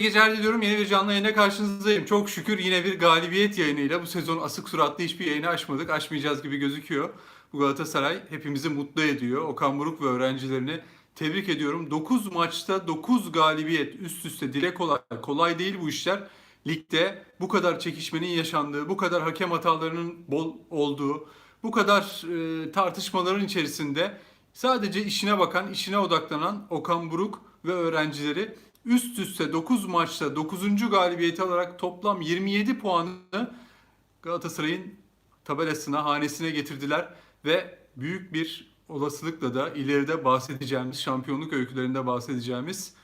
geceler diliyorum. Yeni bir canlı yayına karşınızdayım. Çok şükür yine bir galibiyet yayınıyla bu sezon asık suratlı hiçbir yayını açmadık. Açmayacağız gibi gözüküyor. Bu Galatasaray hepimizi mutlu ediyor. Okan Buruk ve öğrencilerini tebrik ediyorum. 9 maçta 9 galibiyet üst üste dile kolay. Kolay değil bu işler. Ligde bu kadar çekişmenin yaşandığı, bu kadar hakem hatalarının bol olduğu, bu kadar e, tartışmaların içerisinde sadece işine bakan, işine odaklanan Okan Buruk ve öğrencileri üst üste 9 maçta 9. galibiyeti alarak toplam 27 puanı Galatasaray'ın tabelasına, hanesine getirdiler ve büyük bir olasılıkla da ileride bahsedeceğimiz, şampiyonluk öykülerinde bahsedeceğimiz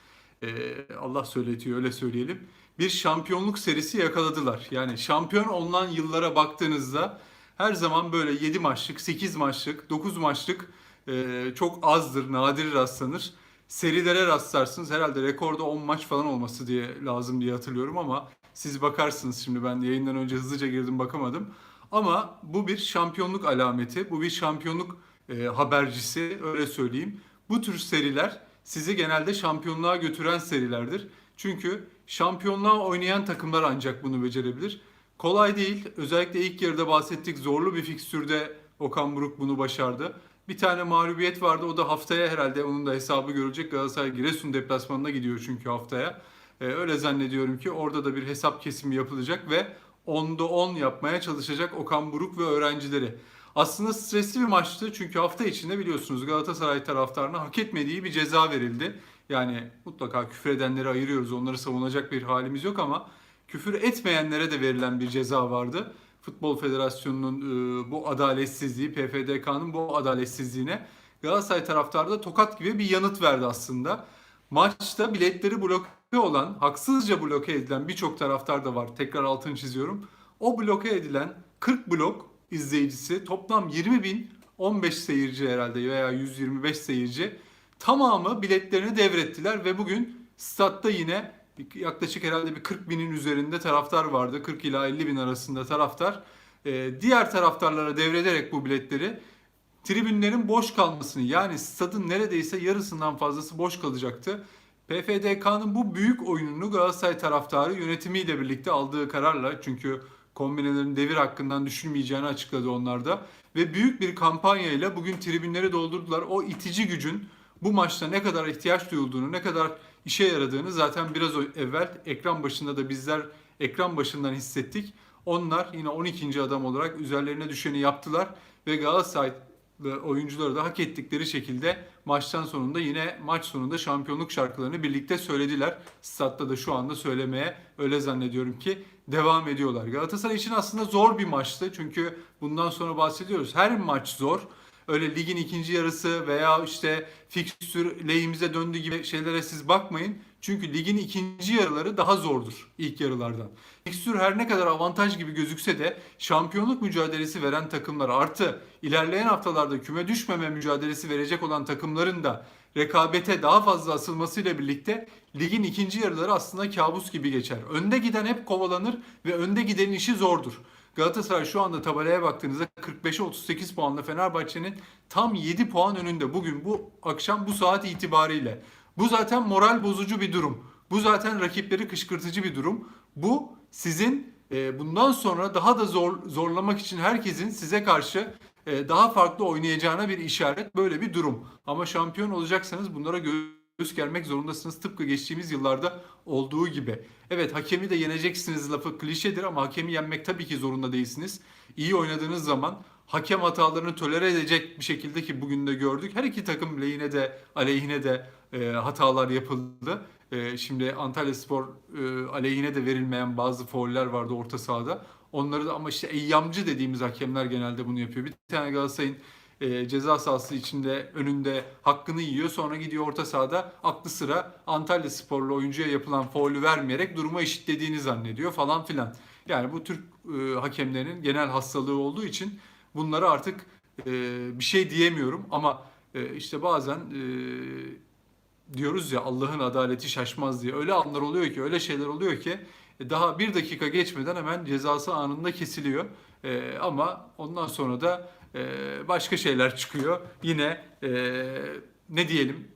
e, Allah söyletiyor öyle söyleyelim. Bir şampiyonluk serisi yakaladılar. Yani şampiyon olunan yıllara baktığınızda her zaman böyle 7 maçlık, 8 maçlık, 9 maçlık e, çok azdır, nadir rastlanır. Serilere rastlarsınız. Herhalde rekorda 10 maç falan olması diye lazım diye hatırlıyorum ama siz bakarsınız şimdi ben yayından önce hızlıca girdim bakamadım. Ama bu bir şampiyonluk alameti, bu bir şampiyonluk e, habercisi öyle söyleyeyim. Bu tür seriler sizi genelde şampiyonluğa götüren serilerdir. Çünkü şampiyonluğa oynayan takımlar ancak bunu becerebilir. Kolay değil. Özellikle ilk yarıda bahsettik zorlu bir fikstürde Okan Buruk bunu başardı. Bir tane mağlubiyet vardı. O da haftaya herhalde onun da hesabı görülecek. Galatasaray Giresun deplasmanına gidiyor çünkü haftaya. Ee, öyle zannediyorum ki orada da bir hesap kesimi yapılacak ve 10'da 10 yapmaya çalışacak Okan Buruk ve öğrencileri. Aslında stresli bir maçtı çünkü hafta içinde biliyorsunuz Galatasaray taraftarına hak etmediği bir ceza verildi. Yani mutlaka küfür edenleri ayırıyoruz. Onları savunacak bir halimiz yok ama küfür etmeyenlere de verilen bir ceza vardı. Futbol Federasyonu'nun e, bu adaletsizliği, PFDK'nın bu adaletsizliğine Galatasaray taraftarı da tokat gibi bir yanıt verdi aslında. Maçta biletleri bloke olan, haksızca bloke edilen birçok taraftar da var. Tekrar altını çiziyorum. O bloke edilen 40 blok izleyicisi toplam 20 bin 15 seyirci herhalde veya 125 seyirci tamamı biletlerini devrettiler ve bugün statta yine yaklaşık herhalde bir 40 binin üzerinde taraftar vardı. 40 ila 50 bin arasında taraftar. Ee, diğer taraftarlara devrederek bu biletleri tribünlerin boş kalmasını yani stadın neredeyse yarısından fazlası boş kalacaktı. PFDK'nın bu büyük oyununu Galatasaray taraftarı yönetimiyle birlikte aldığı kararla çünkü kombinelerin devir hakkından düşülmeyeceğini açıkladı onlar da. Ve büyük bir kampanyayla bugün tribünleri doldurdular. O itici gücün bu maçta ne kadar ihtiyaç duyulduğunu, ne kadar işe yaradığını zaten biraz evvel ekran başında da bizler ekran başından hissettik. Onlar yine 12. adam olarak üzerlerine düşeni yaptılar ve Galatasaray oyuncuları da hak ettikleri şekilde maçtan sonunda yine maç sonunda şampiyonluk şarkılarını birlikte söylediler. Statta da şu anda söylemeye öyle zannediyorum ki devam ediyorlar. Galatasaray için aslında zor bir maçtı. Çünkü bundan sonra bahsediyoruz. Her maç zor. Öyle ligin ikinci yarısı veya işte fikstür lehimize döndüğü gibi şeylere siz bakmayın. Çünkü ligin ikinci yarıları daha zordur ilk yarılardan. Fikstür her ne kadar avantaj gibi gözükse de şampiyonluk mücadelesi veren takımlar artı ilerleyen haftalarda küme düşmeme mücadelesi verecek olan takımların da rekabete daha fazla asılmasıyla birlikte ligin ikinci yarıları aslında kabus gibi geçer. Önde giden hep kovalanır ve önde gidenin işi zordur. Galatasaray şu anda tabelaya baktığınızda 45'e 38 puanla Fenerbahçe'nin tam 7 puan önünde bugün bu akşam bu saat itibariyle. Bu zaten moral bozucu bir durum. Bu zaten rakipleri kışkırtıcı bir durum. Bu sizin e, bundan sonra daha da zor zorlamak için herkesin size karşı e, daha farklı oynayacağına bir işaret böyle bir durum. Ama şampiyon olacaksanız bunlara göğüs germek zorundasınız tıpkı geçtiğimiz yıllarda olduğu gibi. Evet hakemi de yeneceksiniz lafı klişedir ama hakemi yenmek tabii ki zorunda değilsiniz. İyi oynadığınız zaman hakem hatalarını tolere edecek bir şekilde ki bugün de gördük. Her iki takım lehine de aleyhine de e, hatalar yapıldı. E, şimdi Antalya Spor e, aleyhine de verilmeyen bazı fauller vardı orta sahada. Onları da ama işte eyyamcı dediğimiz hakemler genelde bunu yapıyor. Bir tane Galatasaray'ın e, ceza sahası içinde önünde hakkını yiyor. Sonra gidiyor orta sahada aklı sıra Antalya Sporlu oyuncuya yapılan faulü vermeyerek durumu eşitlediğini zannediyor falan filan. Yani bu Türk e, hakemlerinin genel hastalığı olduğu için bunları artık e, bir şey diyemiyorum ama e, işte bazen e, diyoruz ya Allah'ın adaleti şaşmaz diye. Öyle anlar oluyor ki, öyle şeyler oluyor ki e, daha bir dakika geçmeden hemen cezası anında kesiliyor. E, ama ondan sonra da başka şeyler çıkıyor. Yine e, ne diyelim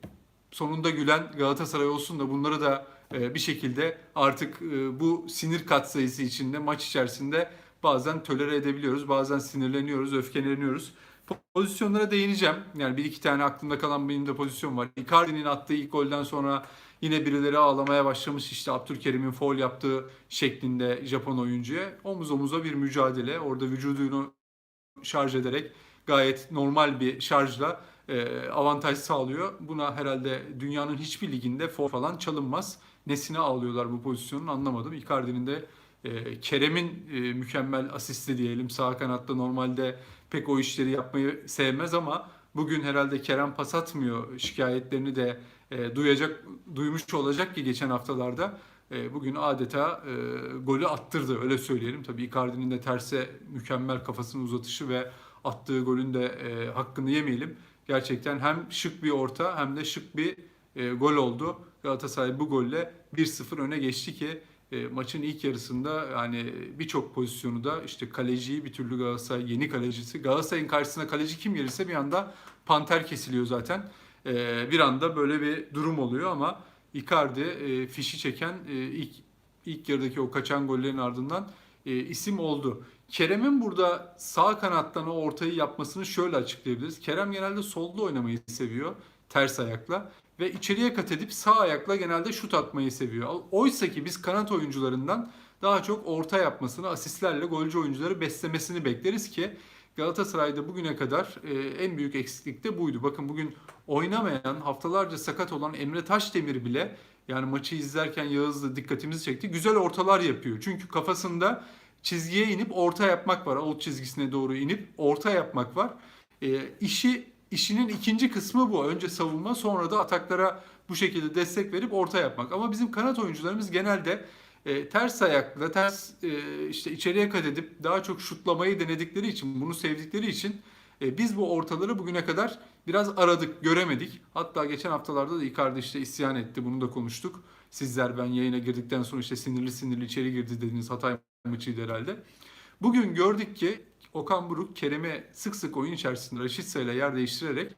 sonunda gülen Galatasaray olsun da bunları da e, bir şekilde artık e, bu sinir katsayısı içinde maç içerisinde bazen tolere edebiliyoruz. Bazen sinirleniyoruz, öfkeleniyoruz. Pozisyonlara değineceğim. Yani bir iki tane aklımda kalan benim de pozisyon var. Icardi'nin attığı ilk golden sonra yine birileri ağlamaya başlamış. İşte Abdülkerim'in foul yaptığı şeklinde Japon oyuncuya. Omuz omuza bir mücadele. Orada vücudunu şarj ederek gayet normal bir şarjla e, avantaj sağlıyor. Buna herhalde dünyanın hiçbir liginde foul falan çalınmaz. Nesine ağlıyorlar bu pozisyonun anlamadım. Icardi'nin de e, Kerem'in e, mükemmel asisti diyelim. Sağ kanatta normalde pek o işleri yapmayı sevmez ama bugün herhalde Kerem pas atmıyor şikayetlerini de e, duyacak duymuş olacak ki geçen haftalarda bugün adeta e, golü attırdı öyle söyleyelim. Tabii Icardi'nin de terse mükemmel kafasını uzatışı ve attığı golün de e, hakkını yemeyelim. Gerçekten hem şık bir orta hem de şık bir e, gol oldu. Galatasaray bu golle 1-0 öne geçti ki e, maçın ilk yarısında yani birçok pozisyonu da işte kaleciyi bir türlü Galatasaray yeni kalecisi. Galatasaray'ın karşısına kaleci kim gelirse bir anda panter kesiliyor zaten. E, bir anda böyle bir durum oluyor ama Icardi e, fişi çeken e, ilk ilk yarıdaki o kaçan gollerin ardından e, isim oldu. Kerem'in burada sağ kanattan o ortayı yapmasını şöyle açıklayabiliriz. Kerem genelde solda oynamayı seviyor ters ayakla ve içeriye kat edip sağ ayakla genelde şut atmayı seviyor. Oysa ki biz kanat oyuncularından daha çok orta yapmasını, asistlerle golcü oyuncuları beslemesini bekleriz ki Galatasaray'da bugüne kadar e, en büyük eksiklik de buydu. Bakın bugün oynamayan, haftalarca sakat olan Emre Taşdemir bile yani maçı izlerken Yağız'la dikkatimizi çekti. Güzel ortalar yapıyor. Çünkü kafasında çizgiye inip orta yapmak var. Out çizgisine doğru inip orta yapmak var. E, işi işinin ikinci kısmı bu. Önce savunma sonra da ataklara bu şekilde destek verip orta yapmak. Ama bizim kanat oyuncularımız genelde e, ters ayakla ters e, işte içeriye kat edip daha çok şutlamayı denedikleri için bunu sevdikleri için e, biz bu ortaları bugüne kadar biraz aradık göremedik. Hatta geçen haftalarda da Icardi işte isyan etti bunu da konuştuk. Sizler ben yayına girdikten sonra işte sinirli sinirli içeri girdi dediğiniz Hatay maçıydı herhalde. Bugün gördük ki Okan Buruk Kerem'i sık sık oyun içerisinde Raşitsa ile yer değiştirerek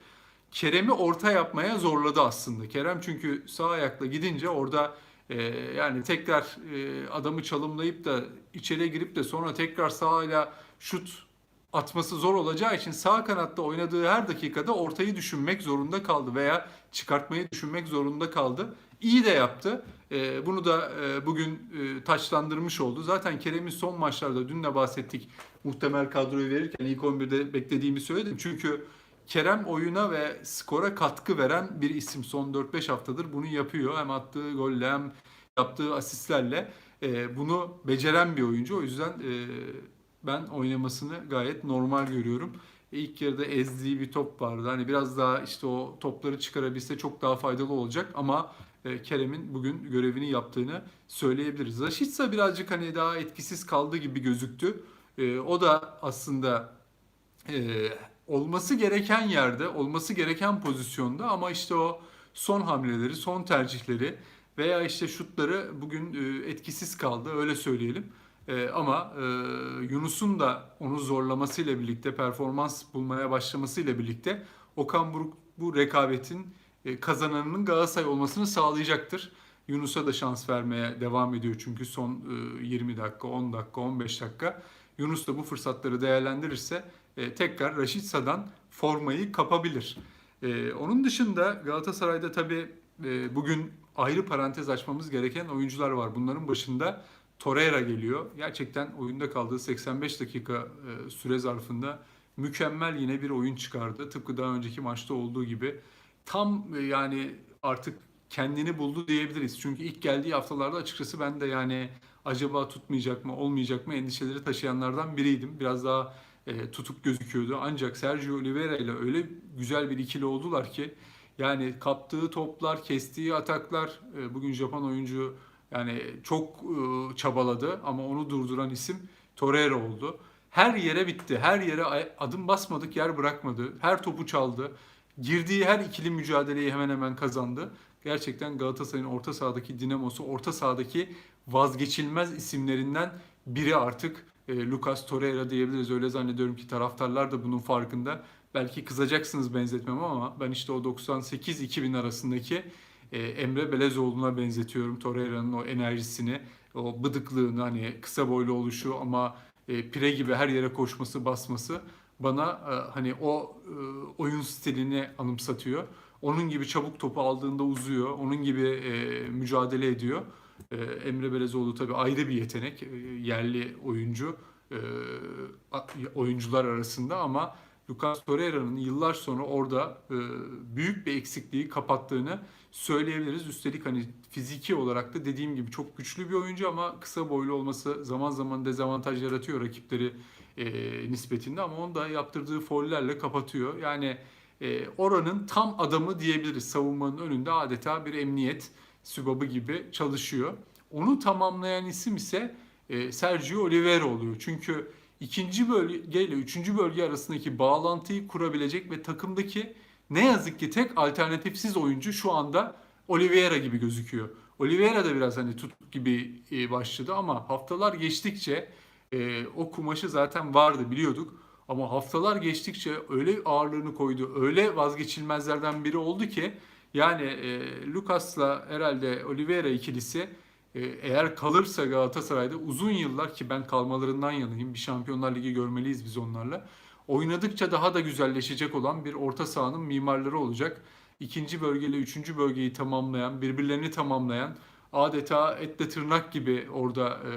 Kerem'i orta yapmaya zorladı aslında. Kerem çünkü sağ ayakla gidince orada e, yani tekrar e, adamı çalımlayıp da içeriye girip de sonra tekrar sağıyla şut atması zor olacağı için sağ kanatta oynadığı her dakikada ortayı düşünmek zorunda kaldı veya çıkartmayı düşünmek zorunda kaldı. İyi de yaptı. E, bunu da e, bugün e, taçlandırmış oldu. Zaten Kerem'in son maçlarda dün de bahsettik. Muhtemel kadroyu verirken ilk 11'de beklediğimi söyledim. Çünkü Kerem oyuna ve skora katkı veren bir isim. Son 4-5 haftadır bunu yapıyor. Hem attığı golle hem yaptığı asistlerle e, bunu beceren bir oyuncu. O yüzden e, ben oynamasını gayet normal görüyorum. İlk yarıda ezdiği bir top vardı. Hani biraz daha işte o topları çıkarabilse çok daha faydalı olacak ama e, Kerem'in bugün görevini yaptığını söyleyebiliriz. Raşitsa birazcık hani daha etkisiz kaldı gibi gözüktü. E, o da aslında e, olması gereken yerde, olması gereken pozisyonda ama işte o son hamleleri, son tercihleri veya işte şutları bugün etkisiz kaldı öyle söyleyelim. ama Yunus'un da onu zorlamasıyla birlikte, performans bulmaya başlamasıyla birlikte Okan Buruk bu rekabetin e, kazananının Galatasaray olmasını sağlayacaktır. Yunus'a da şans vermeye devam ediyor çünkü son 20 e, dakika, 10 dakika, 15 dakika. Yunus da bu fırsatları değerlendirirse e, tekrar Raşitsa'dan formayı kapabilir. Onun dışında Galatasaray'da tabii bugün ayrı parantez açmamız gereken oyuncular var. Bunların başında Torreira geliyor. Gerçekten oyunda kaldığı 85 dakika süre zarfında mükemmel yine bir oyun çıkardı. Tıpkı daha önceki maçta olduğu gibi tam e, yani artık kendini buldu diyebiliriz. Çünkü ilk geldiği haftalarda açıkçası ben de yani acaba tutmayacak mı, olmayacak mı endişeleri taşıyanlardan biriydim. Biraz daha e, tutuk gözüküyordu. Ancak Sergio Oliveira ile öyle güzel bir ikili oldular ki yani kaptığı toplar, kestiği ataklar e, bugün Japon oyuncu yani çok e, çabaladı ama onu durduran isim Torreira oldu. Her yere bitti. Her yere adım basmadık yer bırakmadı. Her topu çaldı. Girdiği her ikili mücadeleyi hemen hemen kazandı. Gerçekten Galatasaray'ın orta sahadaki dinamosu, orta sahadaki vazgeçilmez isimlerinden biri artık e, Lucas Torreira diyebiliriz. Öyle zannediyorum ki taraftarlar da bunun farkında. Belki kızacaksınız benzetmem ama ben işte o 98-2000 arasındaki e, Emre Belezoğlu'na benzetiyorum. Torreira'nın o enerjisini, o bıdıklığını hani kısa boylu oluşu ama e, pire gibi her yere koşması, basması bana e, hani o e, oyun stilini anımsatıyor. Onun gibi çabuk topu aldığında uzuyor. Onun gibi e, mücadele ediyor. E, Emre Belezoğlu tabii ayrı bir yetenek. E, yerli oyuncu e, oyuncular arasında ama Lucas Torreira'nın yıllar sonra orada e, büyük bir eksikliği kapattığını söyleyebiliriz. Üstelik hani fiziki olarak da dediğim gibi çok güçlü bir oyuncu ama kısa boylu olması zaman zaman dezavantaj yaratıyor rakipleri nispetinde ama onu da yaptırdığı foullerle kapatıyor. Yani oranın tam adamı diyebiliriz. Savunmanın önünde adeta bir emniyet sübabı gibi çalışıyor. Onu tamamlayan isim ise e, Sergio Oliveira oluyor. Çünkü ikinci bölge ile üçüncü bölge arasındaki bağlantıyı kurabilecek ve takımdaki ne yazık ki tek alternatifsiz oyuncu şu anda Oliveira gibi gözüküyor. Oliveira da biraz hani tutuk gibi e, başladı ama haftalar geçtikçe e, o kumaşı zaten vardı biliyorduk. Ama haftalar geçtikçe öyle ağırlığını koydu, öyle vazgeçilmezlerden biri oldu ki yani e, Lucas'la herhalde Oliveira ikilisi e, eğer kalırsa Galatasaray'da uzun yıllar ki ben kalmalarından yanayım. Bir Şampiyonlar Ligi görmeliyiz biz onlarla. Oynadıkça daha da güzelleşecek olan bir orta sahanın mimarları olacak. İkinci bölgeyle üçüncü bölgeyi tamamlayan, birbirlerini tamamlayan, adeta etle tırnak gibi orada e,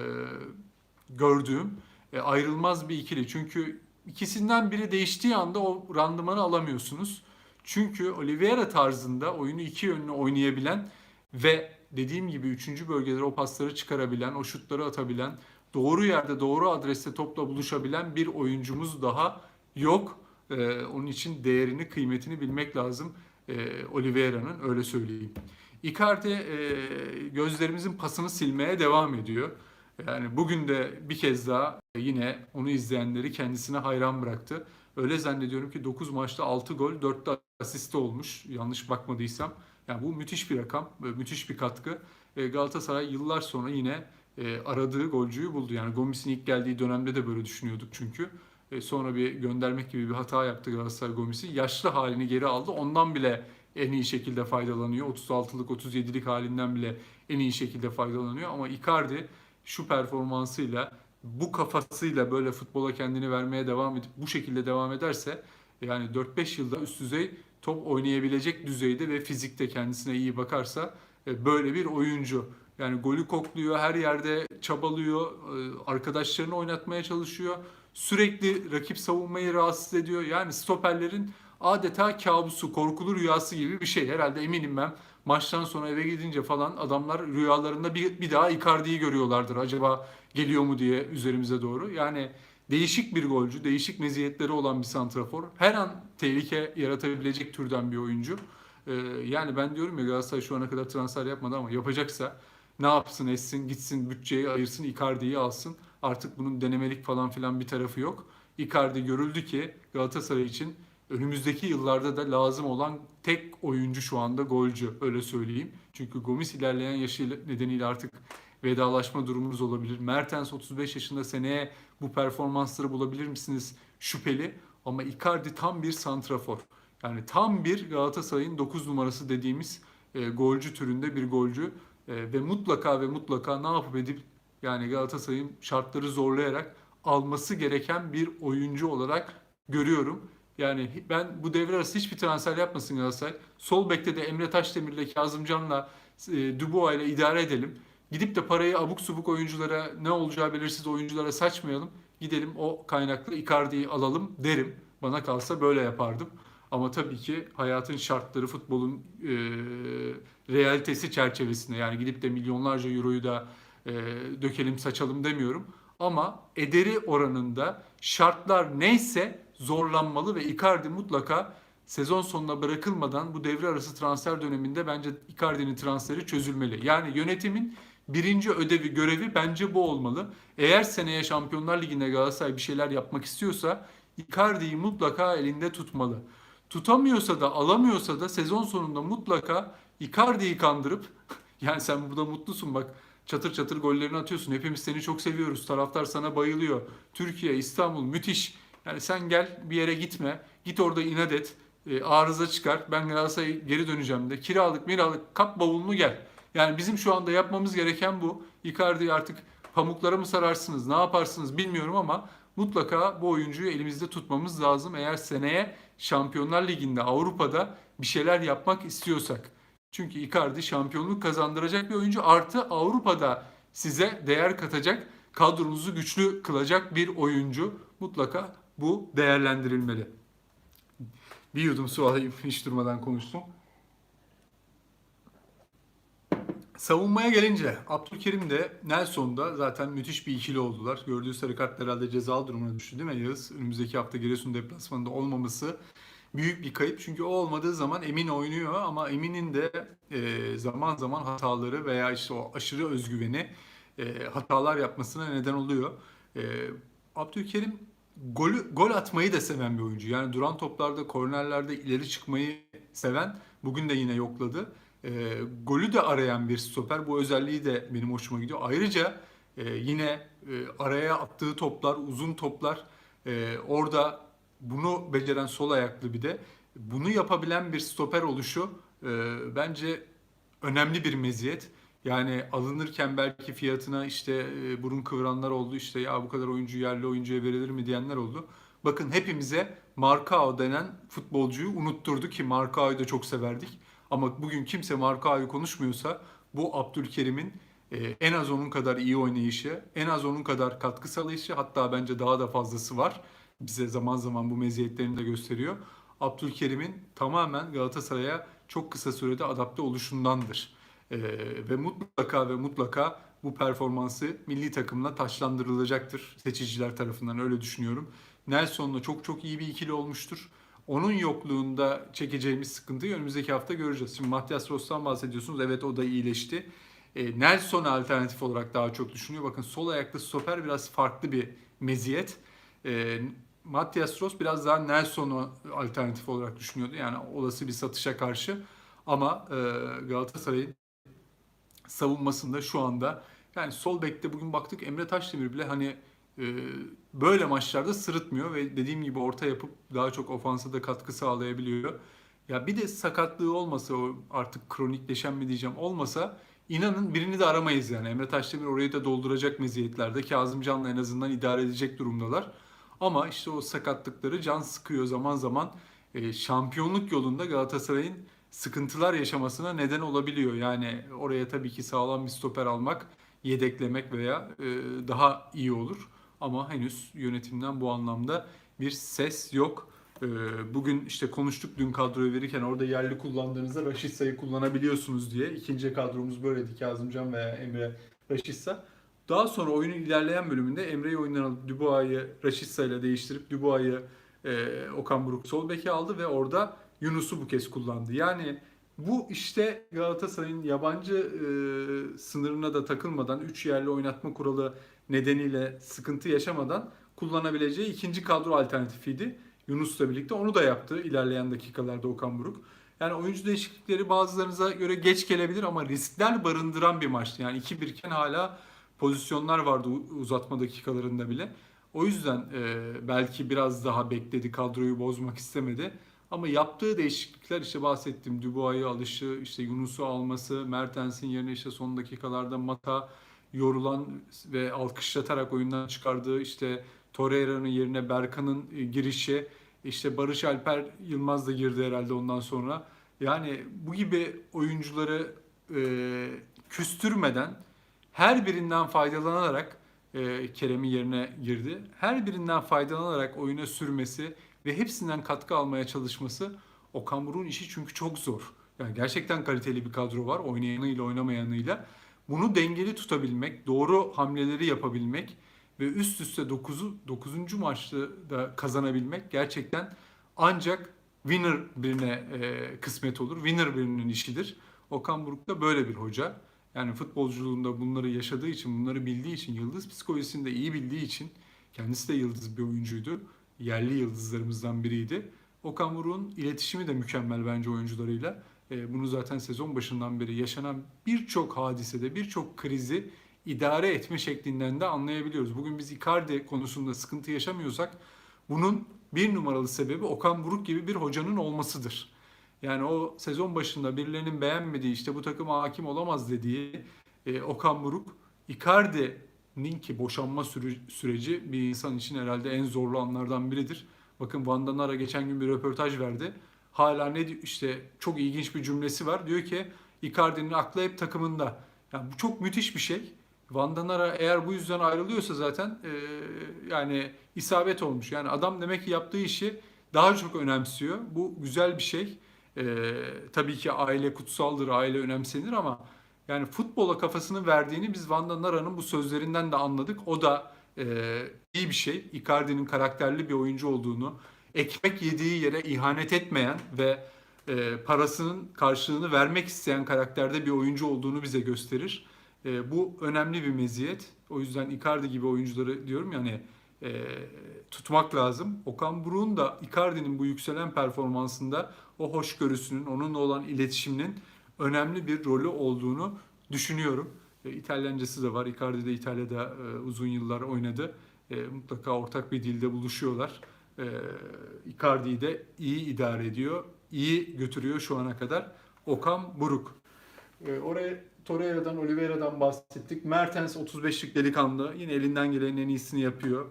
gördüğüm e, ayrılmaz bir ikili. Çünkü ikisinden biri değiştiği anda o randımanı alamıyorsunuz. Çünkü Oliveira tarzında oyunu iki yönlü oynayabilen ve dediğim gibi üçüncü bölgelere o pasları çıkarabilen, o şutları atabilen, doğru yerde doğru adreste topla buluşabilen bir oyuncumuz daha yok. Ee, onun için değerini, kıymetini bilmek lazım ee, Oliveira'nın öyle söyleyeyim. Icardi e, gözlerimizin pasını silmeye devam ediyor. Yani bugün de bir kez daha yine onu izleyenleri kendisine hayran bıraktı. Öyle zannediyorum ki 9 maçta 6 gol, 4 de asisti olmuş yanlış bakmadıysam. Yani bu müthiş bir rakam, e, müthiş bir katkı. E, Galatasaray yıllar sonra yine e, aradığı golcüyü buldu. Yani Gomis'in ilk geldiği dönemde de böyle düşünüyorduk çünkü. Sonra bir göndermek gibi bir hata yaptı Galatasaray Gomis'i. Yaşlı halini geri aldı. Ondan bile en iyi şekilde faydalanıyor. 36'lık 37'lik halinden bile en iyi şekilde faydalanıyor. Ama Icardi şu performansıyla, bu kafasıyla böyle futbola kendini vermeye devam edip bu şekilde devam ederse yani 4-5 yılda üst düzey top oynayabilecek düzeyde ve fizikte kendisine iyi bakarsa e, böyle bir oyuncu. Yani golü kokluyor, her yerde çabalıyor, e, arkadaşlarını oynatmaya çalışıyor. Sürekli rakip savunmayı rahatsız ediyor. Yani stoperlerin adeta kabusu, korkulu rüyası gibi bir şey. Herhalde eminim ben maçtan sonra eve gidince falan adamlar rüyalarında bir, bir daha Icardi'yi görüyorlardır. Acaba geliyor mu diye üzerimize doğru. Yani değişik bir golcü, değişik meziyetleri olan bir santrafor. Her an tehlike yaratabilecek türden bir oyuncu. Ee, yani ben diyorum ya Galatasaray şu ana kadar transfer yapmadı ama yapacaksa ne yapsın etsin gitsin bütçeyi ayırsın Icardi'yi alsın. Artık bunun denemelik falan filan bir tarafı yok. Icardi görüldü ki Galatasaray için önümüzdeki yıllarda da lazım olan tek oyuncu şu anda golcü öyle söyleyeyim. Çünkü Gomis ilerleyen yaşı nedeniyle artık vedalaşma durumumuz olabilir. Mertens 35 yaşında seneye bu performansları bulabilir misiniz? Şüpheli ama Icardi tam bir santrafor. Yani tam bir Galatasaray'ın 9 numarası dediğimiz e, golcü türünde bir golcü E, ve mutlaka ve mutlaka ne yapıp edip yani Galatasaray'ın şartları zorlayarak alması gereken bir oyuncu olarak görüyorum. Yani ben bu devre arası hiçbir transfer yapmasın Galatasaray. Sol bekte de Emre Taşdemir'le Kazımcan'la e, Dubois ile idare edelim. Gidip de parayı abuk subuk oyunculara ne olacağı belirsiz oyunculara saçmayalım. Gidelim o kaynaklı Icardi'yi alalım derim. Bana kalsa böyle yapardım. Ama tabii ki hayatın şartları, futbolun e, realitesi çerçevesinde yani gidip de milyonlarca euroyu da e, dökelim saçalım demiyorum. Ama ederi oranında şartlar neyse zorlanmalı ve Icardi mutlaka sezon sonuna bırakılmadan bu devre arası transfer döneminde bence Icardi'nin transferi çözülmeli. Yani yönetimin birinci ödevi, görevi bence bu olmalı. Eğer seneye Şampiyonlar Ligi'nde Galatasaray bir şeyler yapmak istiyorsa Icardi'yi mutlaka elinde tutmalı. Tutamıyorsa da alamıyorsa da sezon sonunda mutlaka Icardi'yi kandırıp yani sen burada mutlusun bak çatır çatır gollerini atıyorsun. Hepimiz seni çok seviyoruz. Taraftar sana bayılıyor. Türkiye, İstanbul müthiş. Yani sen gel bir yere gitme. Git orada inat et. e, arıza çıkar. Ben Galatasaray'a geri döneceğim de. Kiralık miralık kap bavulunu gel. Yani bizim şu anda yapmamız gereken bu. Icardi'yi artık pamuklara mı sararsınız ne yaparsınız bilmiyorum ama mutlaka bu oyuncuyu elimizde tutmamız lazım. Eğer seneye Şampiyonlar Ligi'nde Avrupa'da bir şeyler yapmak istiyorsak. Çünkü Icardi şampiyonluk kazandıracak bir oyuncu artı Avrupa'da size değer katacak, kadronuzu güçlü kılacak bir oyuncu. Mutlaka bu değerlendirilmeli. Bir yudum su alayım hiç durmadan konuştum. Savunmaya gelince Abdülkerim de Nelson da zaten müthiş bir ikili oldular. Gördüğü sarı kart herhalde cezalı durumuna düştü değil mi Yağız? Önümüzdeki hafta Giresun deplasmanında olmaması büyük bir kayıp. Çünkü o olmadığı zaman Emin oynuyor ama Emin'in de e, zaman zaman hataları veya işte o aşırı özgüveni e, hatalar yapmasına neden oluyor. E, Abdülkerim golü, gol atmayı da seven bir oyuncu. Yani duran toplarda, kornerlerde ileri çıkmayı seven. Bugün de yine yokladı. E, golü de arayan bir stoper. Bu özelliği de benim hoşuma gidiyor. Ayrıca e, yine e, araya attığı toplar, uzun toplar e, orada bunu beceren sol ayaklı bir de bunu yapabilen bir stoper oluşu e, bence önemli bir meziyet. Yani alınırken belki fiyatına işte e, burun kıvıranlar oldu işte ya bu kadar oyuncu yerli oyuncuya verilir mi diyenler oldu. Bakın hepimize Marcao denen futbolcuyu unutturdu ki Marcao'yu da çok severdik. Ama bugün kimse Marcao'yu konuşmuyorsa bu Abdülkerim'in e, en az onun kadar iyi oynayışı, en az onun kadar katkı sağlayışı hatta bence daha da fazlası var. Bize zaman zaman bu meziyetlerini de gösteriyor. Abdülkerim'in tamamen Galatasaray'a çok kısa sürede adapte oluşundandır. E, ve mutlaka ve mutlaka bu performansı milli takımla taşlandırılacaktır seçiciler tarafından öyle düşünüyorum. Nelson'la çok çok iyi bir ikili olmuştur. Onun yokluğunda çekeceğimiz sıkıntıyı önümüzdeki hafta göreceğiz. Şimdi Matias Ross'tan bahsediyorsunuz. Evet o da iyileşti. E, Nelson alternatif olarak daha çok düşünüyor. Bakın sol ayaklı stoper biraz farklı bir meziyet. E, Matias Ross biraz daha Nelson'u alternatif olarak düşünüyordu. Yani olası bir satışa karşı. Ama e, Galatasaray'ın savunmasında şu anda yani sol bekte bugün baktık Emre Taşdemir bile hani e, böyle maçlarda sırıtmıyor ve dediğim gibi orta yapıp daha çok ofansa da katkı sağlayabiliyor. Ya bir de sakatlığı olmasa o artık kronikleşen mi diyeceğim olmasa inanın birini de aramayız yani. Emre Taşdemir orayı da dolduracak meziyetlerde. Kazımcan'la en azından idare edecek durumdalar. Ama işte o sakatlıkları can sıkıyor zaman zaman. E, şampiyonluk yolunda Galatasaray'ın sıkıntılar yaşamasına neden olabiliyor. Yani oraya tabii ki sağlam bir stoper almak, yedeklemek veya e, daha iyi olur. Ama henüz yönetimden bu anlamda bir ses yok. E, bugün işte konuştuk dün kadroyu verirken orada yerli kullandığınızda Raşitsa'yı kullanabiliyorsunuz diye. İkinci kadromuz böyleydi Kazımcan veya Emre Raşitsa. Daha sonra oyunun ilerleyen bölümünde Emre'yi oyundan alıp Dubois'ı Raşitsa ile değiştirip Dubois'ı e, Okan Buruk sol beke aldı ve orada Yunus'u bu kez kullandı. Yani bu işte Galatasaray'ın yabancı e, sınırına da takılmadan 3 yerli oynatma kuralı nedeniyle sıkıntı yaşamadan kullanabileceği ikinci kadro alternatifiydi. Yunus'la birlikte onu da yaptı ilerleyen dakikalarda Okan Buruk. Yani oyuncu değişiklikleri bazılarınıza göre geç gelebilir ama riskler barındıran bir maçtı. Yani 2-1 iken hala pozisyonlar vardı uzatma dakikalarında bile. O yüzden e, belki biraz daha bekledi, kadroyu bozmak istemedi. Ama yaptığı değişiklikler işte bahsettiğim Dubois'ı alışı, işte Yunus'u alması, Mertens'in yerine işte son dakikalarda Mata yorulan ve alkışlatarak oyundan çıkardığı işte Torreira'nın yerine Berkan'ın e, girişi, işte Barış Alper Yılmaz da girdi herhalde ondan sonra. Yani bu gibi oyuncuları e, küstürmeden her birinden faydalanarak e, Kerem'in yerine girdi. Her birinden faydalanarak oyuna sürmesi ve hepsinden katkı almaya çalışması Okan Buruk'un işi çünkü çok zor. Yani gerçekten kaliteli bir kadro var oynayanıyla oynamayanıyla. Bunu dengeli tutabilmek, doğru hamleleri yapabilmek ve üst üste 9'u 9. maçta da kazanabilmek gerçekten ancak winner birine e, kısmet olur. Winner birinin işidir. Okan Buruk da böyle bir hoca. Yani futbolculuğunda bunları yaşadığı için, bunları bildiği için, yıldız psikolojisini de iyi bildiği için kendisi de yıldız bir oyuncuydu. Yerli yıldızlarımızdan biriydi. Okan Buruk'un iletişimi de mükemmel bence oyuncularıyla. E, bunu zaten sezon başından beri yaşanan birçok hadisede, birçok krizi idare etme şeklinden de anlayabiliyoruz. Bugün biz Icardi konusunda sıkıntı yaşamıyorsak bunun bir numaralı sebebi Okan Buruk gibi bir hocanın olmasıdır. Yani o sezon başında birilerinin beğenmediği işte bu takıma hakim olamaz dediği e, Okan Buruk Icardi'nin ki boşanma süreci bir insan için herhalde en zorlu anlardan biridir. Bakın Van Danara geçen gün bir röportaj verdi. Hala ne di- işte çok ilginç bir cümlesi var. Diyor ki Icardi'nin aklı hep takımında. Yani bu çok müthiş bir şey. Van Danara eğer bu yüzden ayrılıyorsa zaten e, yani isabet olmuş. Yani adam demek ki yaptığı işi daha çok önemsiyor. Bu güzel bir şey. E, tabii ki aile kutsaldır, aile önemsenir ama yani futbola kafasını verdiğini biz Van Danara'nın bu sözlerinden de anladık. O da e, iyi bir şey. Icardi'nin karakterli bir oyuncu olduğunu, ekmek yediği yere ihanet etmeyen ve e, parasının karşılığını vermek isteyen karakterde bir oyuncu olduğunu bize gösterir. E, bu önemli bir meziyet. O yüzden Icardi gibi oyuncuları diyorum yani e, tutmak lazım. Okan Buruk'un da Icardi'nin bu yükselen performansında o hoşgörüsünün, onunla olan iletişiminin önemli bir rolü olduğunu düşünüyorum. E, İtalyancası da var. Icardi de İtalya'da e, uzun yıllar oynadı. E, mutlaka ortak bir dilde buluşuyorlar. E, Icardi'yi de iyi idare ediyor. iyi götürüyor şu ana kadar. Okan Buruk. E, oraya Torreira'dan, Oliveira'dan bahsettik. Mertens 35'lik delikanlı. Yine elinden gelenin en iyisini yapıyor.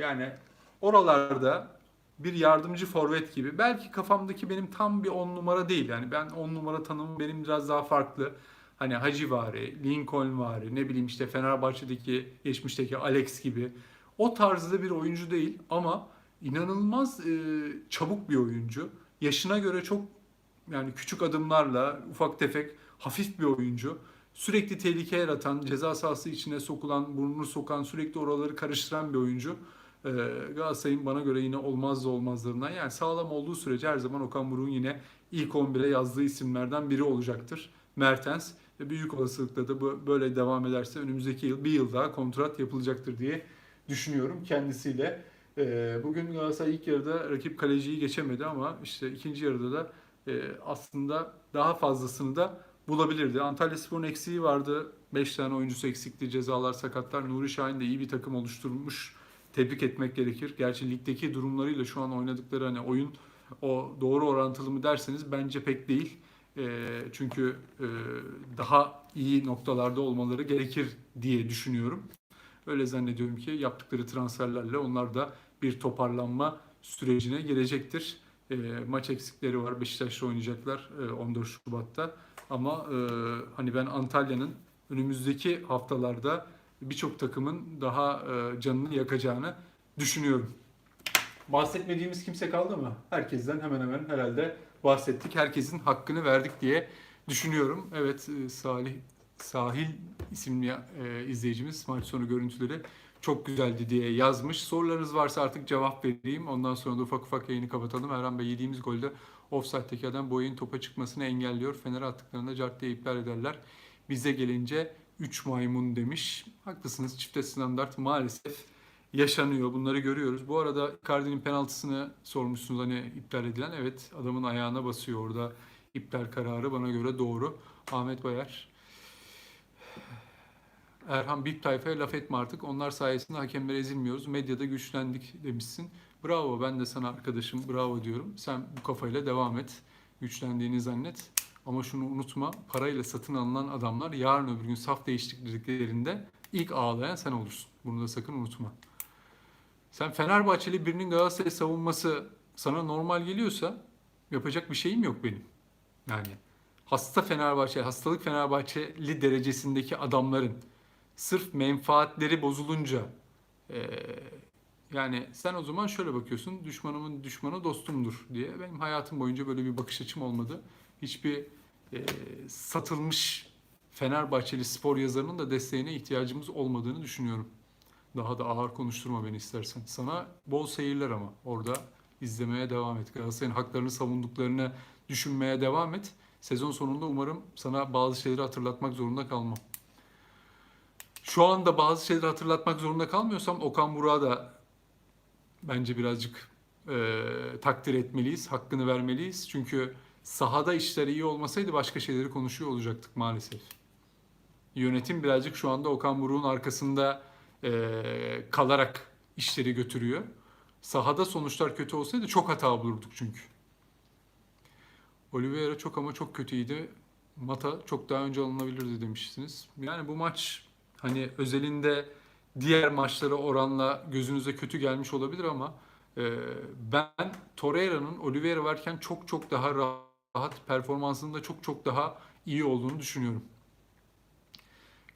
Yani oralarda bir yardımcı forvet gibi. Belki kafamdaki benim tam bir 10 numara değil. Yani ben 10 numara tanımım benim biraz daha farklı. Hani Hacivari, Lincoln vari, ne bileyim işte Fenerbahçe'deki geçmişteki Alex gibi. O tarzda bir oyuncu değil ama inanılmaz e, çabuk bir oyuncu. Yaşına göre çok yani küçük adımlarla ufak tefek hafif bir oyuncu. Sürekli tehlike yaratan, ceza sahası içine sokulan, burnunu sokan, sürekli oraları karıştıran bir oyuncu. Ee, Galatasaray'ın bana göre yine olmazsa olmazlarından. Yani sağlam olduğu sürece her zaman Okan Buruk'un yine ilk 11'e yazdığı isimlerden biri olacaktır. Mertens ve büyük olasılıkla da bu böyle devam ederse önümüzdeki yıl bir yıl daha kontrat yapılacaktır diye düşünüyorum kendisiyle. Ee, bugün Galatasaray ilk yarıda rakip kaleciyi geçemedi ama işte ikinci yarıda da e, aslında daha fazlasını da bulabilirdi. Antalya Spor'un eksiği vardı. 5 tane oyuncusu eksikti. Cezalar, sakatlar. Nuri Şahin de iyi bir takım oluşturmuş. Tebrik etmek gerekir. Gerçi ligdeki durumlarıyla şu an oynadıkları hani oyun o doğru orantılı mı derseniz bence pek değil. E, çünkü e, daha iyi noktalarda olmaları gerekir diye düşünüyorum. Öyle zannediyorum ki yaptıkları transferlerle onlar da bir toparlanma sürecine girecektir. E, maç eksikleri var. Beşiktaş'la oynayacaklar e, 14 Şubat'ta. Ama e, hani ben Antalya'nın önümüzdeki haftalarda birçok takımın daha e, canını yakacağını düşünüyorum. Bahsetmediğimiz kimse kaldı mı? Herkesten hemen hemen herhalde bahsettik. Herkesin hakkını verdik diye düşünüyorum. Evet e, Salih Sahil isimli e, izleyicimiz maç sonu görüntüleri çok güzeldi diye yazmış. Sorularınız varsa artık cevap vereyim. Ondan sonra da ufak ufak yayını kapatalım. Erhan Bey yediğimiz golde offside'deki adam oyun topa çıkmasını engelliyor. Fener'e attıklarında cart diye iptal ederler. Bize gelince 3 maymun demiş. Haklısınız çifte standart maalesef yaşanıyor. Bunları görüyoruz. Bu arada Icardi'nin penaltısını sormuşsunuz hani iptal edilen. Evet adamın ayağına basıyor orada. iptal kararı bana göre doğru. Ahmet Bayar. Erhan Bip tayfaya laf etme artık. Onlar sayesinde hakemlere ezilmiyoruz. Medyada güçlendik demişsin. Bravo ben de sana arkadaşım bravo diyorum. Sen bu kafayla devam et. Güçlendiğini zannet. Ama şunu unutma. Parayla satın alınan adamlar yarın öbür gün saf değiştiklerinde ilk ağlayan sen olursun. Bunu da sakın unutma. Sen Fenerbahçeli birinin Galatasaray savunması sana normal geliyorsa yapacak bir şeyim yok benim. Yani hasta Fenerbahçe, hastalık Fenerbahçeli derecesindeki adamların sırf menfaatleri bozulunca e, yani sen o zaman şöyle bakıyorsun düşmanımın düşmanı dostumdur diye. Benim hayatım boyunca böyle bir bakış açım olmadı. Hiçbir e, satılmış Fenerbahçeli spor yazarının da desteğine ihtiyacımız olmadığını düşünüyorum. Daha da ağır konuşturma beni istersen. Sana bol seyirler ama orada izlemeye devam et. Galatasaray'ın haklarını savunduklarını düşünmeye devam et. Sezon sonunda umarım sana bazı şeyleri hatırlatmak zorunda kalmam. Şu anda bazı şeyleri hatırlatmak zorunda kalmıyorsam Okan Burak'a da bence birazcık e, takdir etmeliyiz, hakkını vermeliyiz. Çünkü sahada işler iyi olmasaydı başka şeyleri konuşuyor olacaktık maalesef. Yönetim birazcık şu anda Okan Buruk'un arkasında e, kalarak işleri götürüyor. Sahada sonuçlar kötü olsaydı çok hata bulurduk çünkü. Oliveira çok ama çok kötüydü. Mata çok daha önce alınabilirdi demiştiniz. Yani bu maç hani özelinde diğer maçlara oranla gözünüze kötü gelmiş olabilir ama e, ben Torreira'nın Oliveira varken çok çok daha rahat performansında çok çok daha iyi olduğunu düşünüyorum.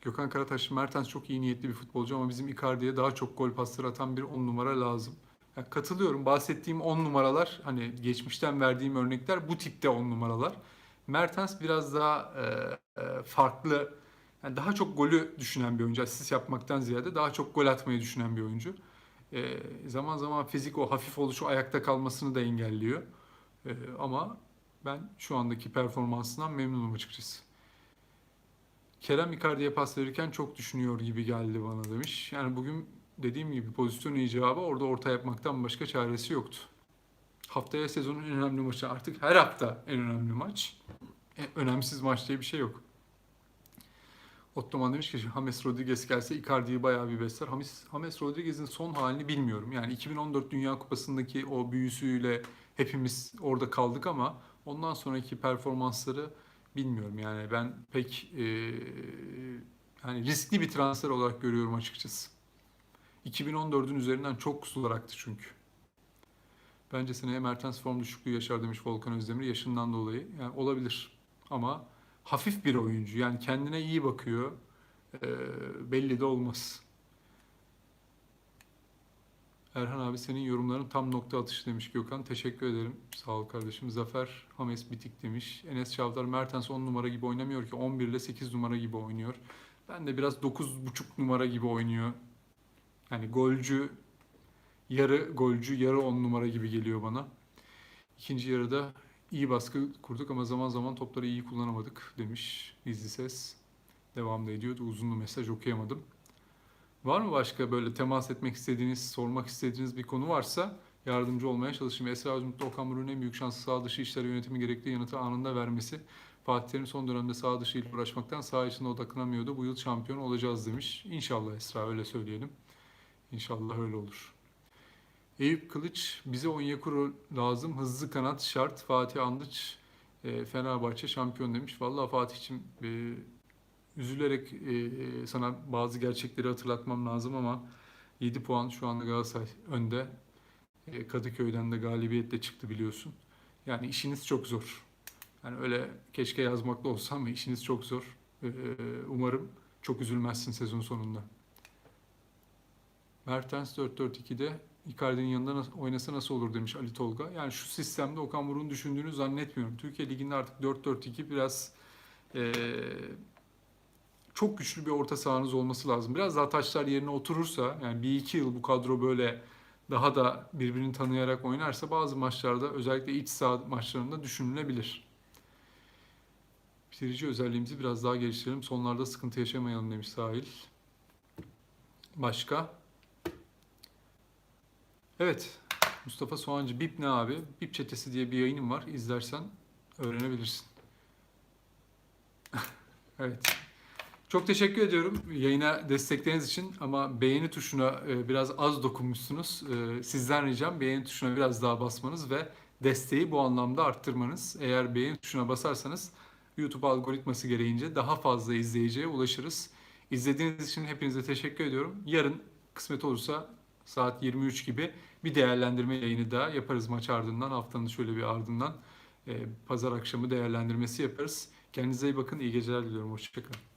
Gökhan Karataş, Mertens çok iyi niyetli bir futbolcu ama bizim Icardi'ye daha çok gol pasları atan bir 10 numara lazım. Yani katılıyorum. Bahsettiğim 10 numaralar hani geçmişten verdiğim örnekler bu tipte 10 numaralar. Mertens biraz daha e, e, farklı, yani daha çok golü düşünen bir oyuncu. Asist yapmaktan ziyade daha çok gol atmayı düşünen bir oyuncu. E, zaman zaman fizik o hafif oluşu ayakta kalmasını da engelliyor. E, ama ben şu andaki performansından memnunum açıkçası. Kerem Icardi'ye pas verirken çok düşünüyor gibi geldi bana demiş. Yani bugün dediğim gibi pozisyon icabı orada orta yapmaktan başka çaresi yoktu. Haftaya sezonun en önemli maçı artık her hafta en önemli maç. E, önemsiz maç diye bir şey yok. Ottoman demiş ki James Rodriguez gelse Icardi'yi bayağı bir besler. James, James Rodriguez'in son halini bilmiyorum. Yani 2014 Dünya Kupası'ndaki o büyüsüyle hepimiz orada kaldık ama ondan sonraki performansları bilmiyorum. Yani ben pek e, yani riskli bir transfer olarak görüyorum açıkçası. 2014'ün üzerinden çok kusular aktı çünkü. Bence seneye Mertens form düşüklüğü yaşar demiş Volkan Özdemir yaşından dolayı. Yani olabilir ama hafif bir oyuncu. Yani kendine iyi bakıyor. Ee, belli de olmaz. Erhan abi senin yorumların tam nokta atışı demiş Gökhan. Teşekkür ederim. Sağ ol kardeşim. Zafer Hames bitik demiş. Enes Çavdar Mertens 10 numara gibi oynamıyor ki 11 ile 8 numara gibi oynuyor. Ben de biraz 9,5 numara gibi oynuyor. Yani golcü yarı golcü yarı 10 numara gibi geliyor bana. İkinci yarıda iyi baskı kurduk ama zaman zaman topları iyi kullanamadık demiş gizli ses. Devamda ediyordu. Uzunlu mesaj okuyamadım. Var mı başka böyle temas etmek istediğiniz, sormak istediğiniz bir konu varsa yardımcı olmaya çalışayım. Esra Özmutlu Okan Buruk'un en büyük şansı sağ dışı işler yönetimi gerektiği yanıtı anında vermesi. Fatih Terim son dönemde sağ dışı ile uğraşmaktan sağ içinde odaklanamıyordu. Bu yıl şampiyon olacağız demiş. İnşallah Esra öyle söyleyelim. İnşallah öyle olur. Eyüp Kılıç bize Onyekuru lazım. Hızlı kanat şart. Fatih Andıç e, Fenerbahçe şampiyon demiş. Vallahi Fatih'cim e, üzülerek e, sana bazı gerçekleri hatırlatmam lazım ama 7 puan şu anda Galatasaray önde. E, Kadıköy'den de galibiyetle çıktı biliyorsun. Yani işiniz çok zor. Yani öyle keşke yazmakta olsa ama işiniz çok zor. E, umarım çok üzülmezsin sezon sonunda. Mertens 4-4-2'de Icardi'nin yanında nasıl, oynasa nasıl olur demiş Ali Tolga. Yani şu sistemde Okan Buruk'un düşündüğünü zannetmiyorum. Türkiye Ligi'nde artık 4-4-2 biraz e, çok güçlü bir orta sahanız olması lazım. Biraz daha taşlar yerine oturursa yani bir iki yıl bu kadro böyle daha da birbirini tanıyarak oynarsa bazı maçlarda özellikle iç saha maçlarında düşünülebilir. Bitirici özelliğimizi biraz daha geliştirelim. Sonlarda sıkıntı yaşamayalım demiş Sahil. Başka? Evet. Mustafa Soğancı. Bip ne abi? Bip çetesi diye bir yayınım var. İzlersen öğrenebilirsin. evet. Çok teşekkür ediyorum yayına destekleriniz için ama beğeni tuşuna e, biraz az dokunmuşsunuz. E, Sizden ricam beğeni tuşuna biraz daha basmanız ve desteği bu anlamda arttırmanız. Eğer beğeni tuşuna basarsanız YouTube algoritması gereğince daha fazla izleyiciye ulaşırız. İzlediğiniz için hepinize teşekkür ediyorum. Yarın kısmet olursa saat 23 gibi bir değerlendirme yayını daha yaparız maç ardından. Haftanın şöyle bir ardından e, pazar akşamı değerlendirmesi yaparız. Kendinize iyi bakın. İyi geceler diliyorum. Hoşçakalın.